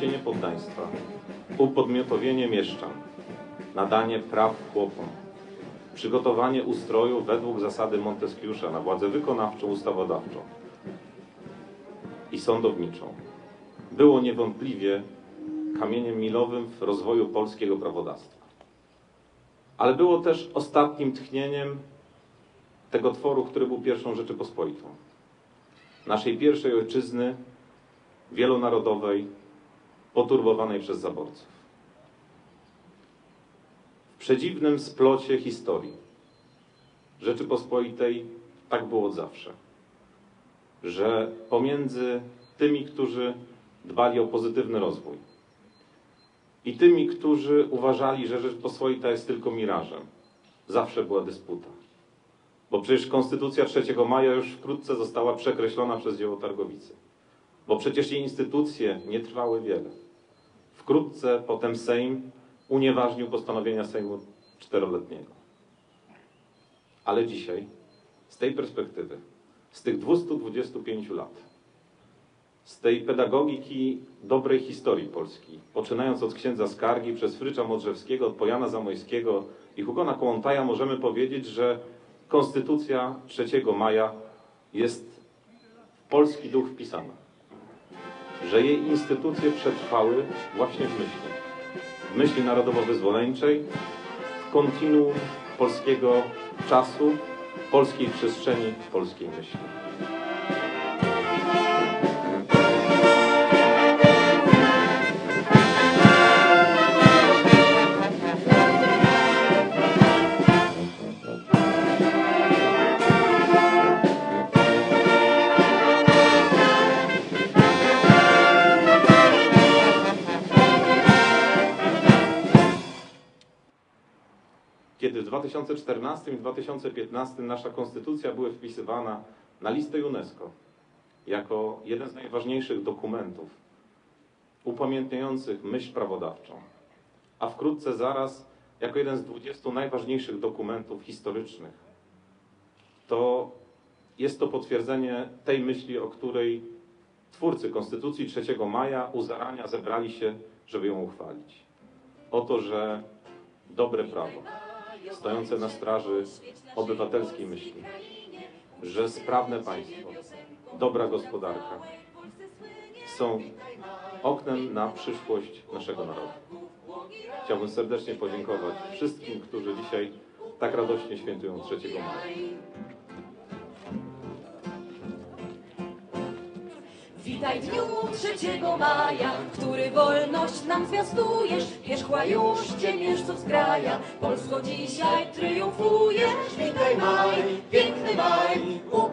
zniesienie poddaństwa, upodmiotowienie mieszczan, nadanie praw chłopom, przygotowanie ustroju według zasady Monteskiusza na władzę wykonawczą, ustawodawczą i sądowniczą było niewątpliwie kamieniem milowym w rozwoju polskiego prawodawstwa. Ale było też ostatnim tchnieniem tego tworu, który był pierwszą Rzeczypospolitą. Naszej pierwszej ojczyzny, wielonarodowej, poturbowanej przez zaborców. W przedziwnym splocie historii Rzeczypospolitej tak było od zawsze, że pomiędzy tymi, którzy dbali o pozytywny rozwój i tymi, którzy uważali, że Rzeczpospolita jest tylko mirażem, zawsze była dysputa. Bo przecież Konstytucja 3 maja już wkrótce została przekreślona przez dzieło Targowicy. Bo przecież jej instytucje nie trwały wiele. Wkrótce potem Sejm unieważnił postanowienia Sejmu czteroletniego. Ale dzisiaj, z tej perspektywy, z tych 225 lat, z tej pedagogiki dobrej historii Polski, poczynając od księdza Skargi, przez Frycza Modrzewskiego, od Pojana Zamojskiego i Hugona Kołątaja, możemy powiedzieć, że Konstytucja 3 maja jest w polski duch wpisana. Że jej instytucje przetrwały właśnie w myśli. W myśli narodowo-wyzwoleńczej, w kontinuum polskiego czasu, polskiej przestrzeni, polskiej myśli. Kiedy w 2014 i 2015 nasza konstytucja była wpisywana na listę UNESCO jako jeden z najważniejszych dokumentów upamiętniających myśl prawodawczą, a wkrótce zaraz jako jeden z 20 najważniejszych dokumentów historycznych, to jest to potwierdzenie tej myśli, o której twórcy Konstytucji 3 maja u zarania zebrali się, żeby ją uchwalić. Oto, że dobre prawo, stojące na straży obywatelskiej myśli, że sprawne państwo, dobra gospodarka są oknem na przyszłość naszego narodu. Chciałbym serdecznie podziękować wszystkim, którzy dzisiaj tak radośnie świętują 3 maja. Witaj dniu 3 maja, który wolność nam zwiastujesz. Wierzchła już ciemiężców z kraja, Polsko dzisiaj triumfujesz. Witaj maj, piękny maj, u